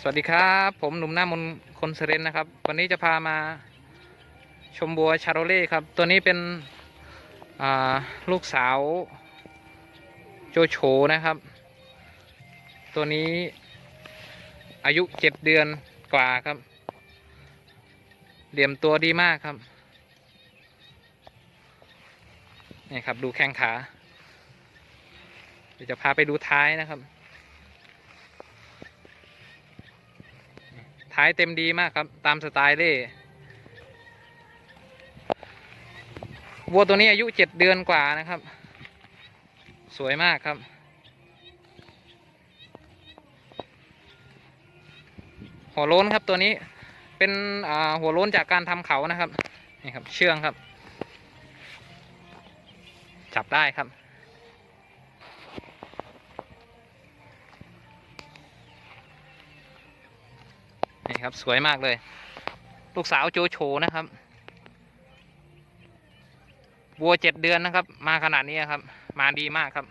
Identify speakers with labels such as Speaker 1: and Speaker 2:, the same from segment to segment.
Speaker 1: สวัสดีครับ ผมหนุ่มหน้ามนคนเซเรนนะครับ วันนี้จะพามาชมบัวชาโรเล่ครับ ตัวนี้เป็นลูกสาว โจโฉนะครับ ตัวนี้อายุเจ็ดเดือนกว่าครับ เหลี่ยมตัวดีมากครับนี่ครับดูแข้งขา เดี๋ยวจะพาไปดูท้ายนะครับ ท้ายเต็มดีมากครับ ตามสไตล์เล่วัวตัวนี้อายุเจ็ดเดือนกว่านะครับ สวยมากครับ หัวโล้นครับตัวนี้เป็นหัวโล้นจากการทำเขานะครับนี่ครับ เชื่องครับ จับได้ครับ ครับ สวยมากเลย ลูกสาวโจโฉนะครับวัวเจ็ดเดือนนะครับ มาขนาดนี้ครับ มาดีมากครับ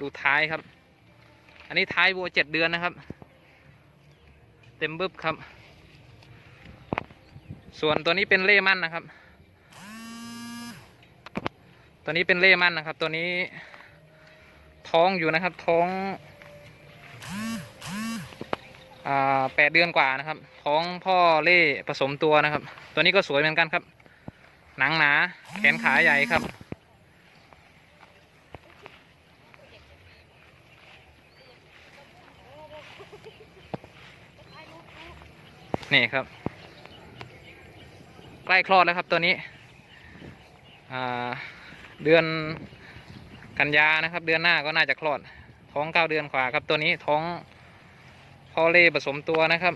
Speaker 1: ดูท้ายครับ อันนี้ท้ายวัวเจ็ดเดือนนะครับ เต็มบึบครับ ส่วนตัวนี้เป็นเล่มั่นนะครับ ตัวนี้เป็นเล่มั่นนะครับ ตัวนี้ ท้องอยู่นะครับ ท้องแปดเดือนกว่านะครับ ท้องพ่อเล่ผสมตัวนะครับ ตัวนี้ก็สวยเหมือนกันครับ หนังหนา แขนขาใหญ่ครับ นี่ครับ ใกล้คลอดแล้วครับตัวนี้เดือนกันยานะครับ เดือนหน้าก็น่าจะคลอด ท้องเก้าเดือนกว่าครับตัวนี้ท้องพ่อเล่ผสมตัวนะครับ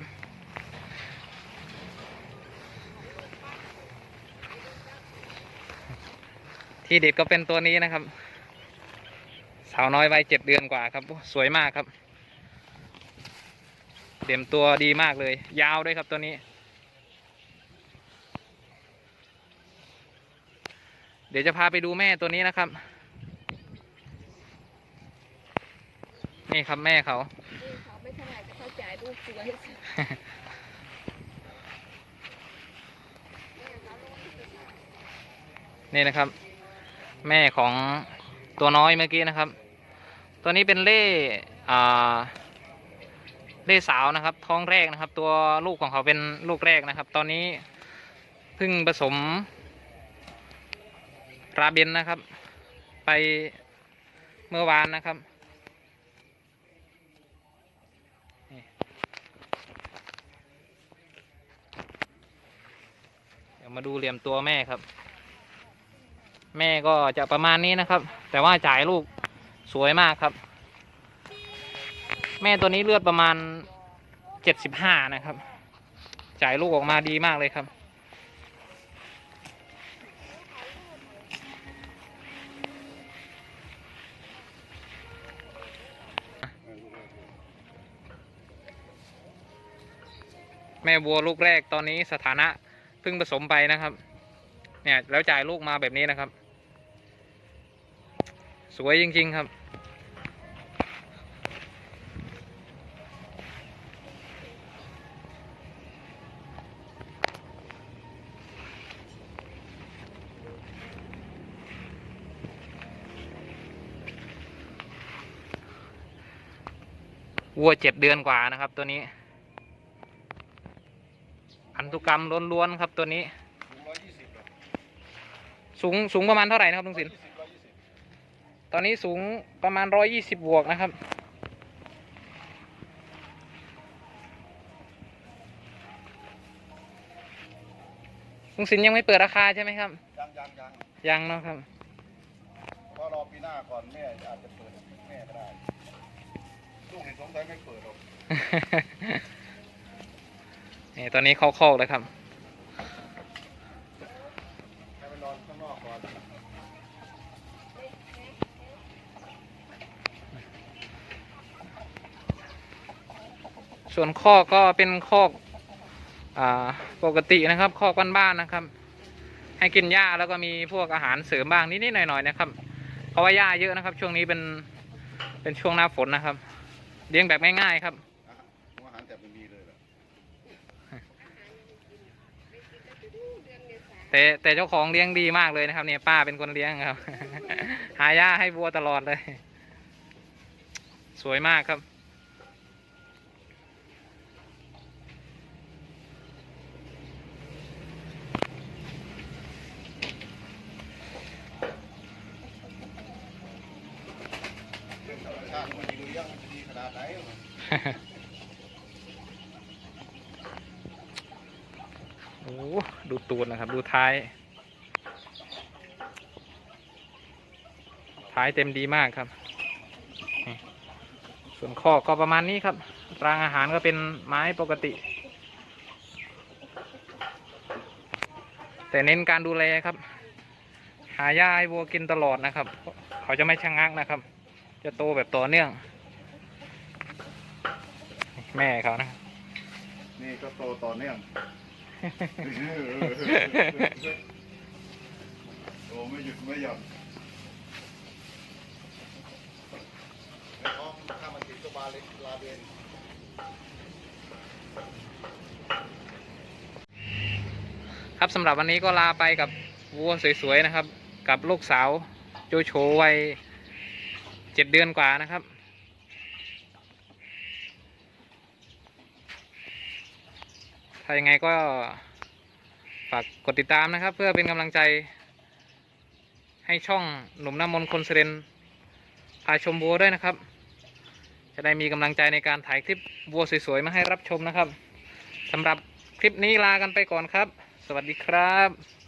Speaker 1: ที่เด็ดก็เป็นตัวนี้นะครับ สาวน้อยวัยเจ็ดเดือนกว่าครับ สวยมากครับเต็มตัวดีมากเลย ยาวด้วยครับตัวนี้ ดี๋ยวจะพาไปดูแม่ตัวนี้นะครับ นี่ครับแม่เขา
Speaker 2: เขาไม่เท่าไหร่จะเข้าใจลูกสวย
Speaker 1: นี่นะครับ แม่ของตัวน้อยเมื่อกี้นะครับ ตัวนี้เป็นเล่อ่าเล่สาวนะครับ ท้องแรกนะครับ ตัวลูกของเขาเป็นลูกแรกนะครับ ตอนนี้เพิ่งผสม ราเบนนะครับ ไปเมื่อวานนะครับเดี๋ยวมาดูเหลี่ยมตัวแม่ครับ แม่ก็จะประมาณนี้นะครับ แต่ว่าจ่ายลูกสวยมากครับ แม่ตัวนี้เลือดประมาณเจ็ดสิบห้านะครับ จ่ายลูกออกมาดีมากเลยครับ ม่วัวลูกแรกตอนนี้สถานะเพิ่งผสมไปนะครับ เนี่ยแล้วจ่ายลูกมาแบบนี้นะครับ สวยจริง ๆครับวัวเจ็ดเดือนกว่านะครับตัวนี้ ธุกรรมล้วนๆครับตัวนี้
Speaker 3: ร้อยยี่สิบเหรอ
Speaker 1: สูงสูงประมาณเท่าไหร่นะครับลุงศิลป์
Speaker 3: ยี่สิบร้อยยี่สิบ
Speaker 1: ตอนนี้สูงประมาณร้อยยี่สิบบวกนะครับ ลุงศิลป์ยังไม่เปิดราคาใช่ไหมครับ
Speaker 3: ยังยังยัง
Speaker 1: ยังเนาะครับ
Speaker 3: ก็รอปีหน้าก่อนแม่อาจจะเปิดแม่ก็ได้ลูกในสงสัยไม่เปิดหรอก
Speaker 1: นี่ตอนนี้เข้าคอกเลยครับ
Speaker 3: ให้ไปนข้อกก่อน
Speaker 1: สส่วนคอกก็เป็นคอกอปกตินะครับคอกบ้านๆนะครับ ให้กินหญ้าแล้วก็มีพวกอาหารเสริมบ้างนิดๆหน่อยๆนะครับ เพราะว่าหญ้าเยอะนะครับ ช่วงนี้เป็นเป็นช่วงหน้าฝนนะครับ เลี้ยงแบบง่ายๆครับ
Speaker 3: อาหารแต่ไม่มีเลยเหรอ
Speaker 1: แต่แต่เจ้าของเลี้ยงดีมากเลยนะครับ เนี่ยป้าเป็นคนเลี้ยงครับ หาหญ้าให้วัวตลอดเลย สวยมากครับ
Speaker 3: ธรรมชาติมันดีเลี้ยงมันจะดีขนาดไหน
Speaker 1: โอ้ ดูตูดนะครับ ดูท้าย ท้ายเต็มดีมากครับ ส่วนคอก็ประมาณนี้ครับ รางอาหารก็เป็นไม้ปกติ แต่เน้นการดูแลครับ หาหญ้าให้วัวกินตลอดนะครับ เขาจะไม่ชะงักนะครับ จะโตแบบต่อเนื่อง แม่เขานะ
Speaker 3: นี่ก็โตต่อเนื่อง โตไม่หยุดไม่หย่อนท้องถ้ามันติดตัวบาเล็กลาเบน
Speaker 1: ครับสำหรับวันนี้ก็ลาไปกับวัวสวยๆนะครับ กับลูกสาวโจโฉวัยเจ็ดเดือนกว่านะครับ ถ้ายังไงก็ฝากกดติดตามนะครับ เพื่อเป็นกำลังใจ ให้ช่องหนุ่มน้ำมนคนเซเรนพาชมวัวด้วยนะครับ จะได้มีกำลังใจในการถ่ายคลิปวัวสวยๆมาให้รับชมนะครับสำหรับคลิปนี้ลากันไปก่อนครับ สวัสดีครับ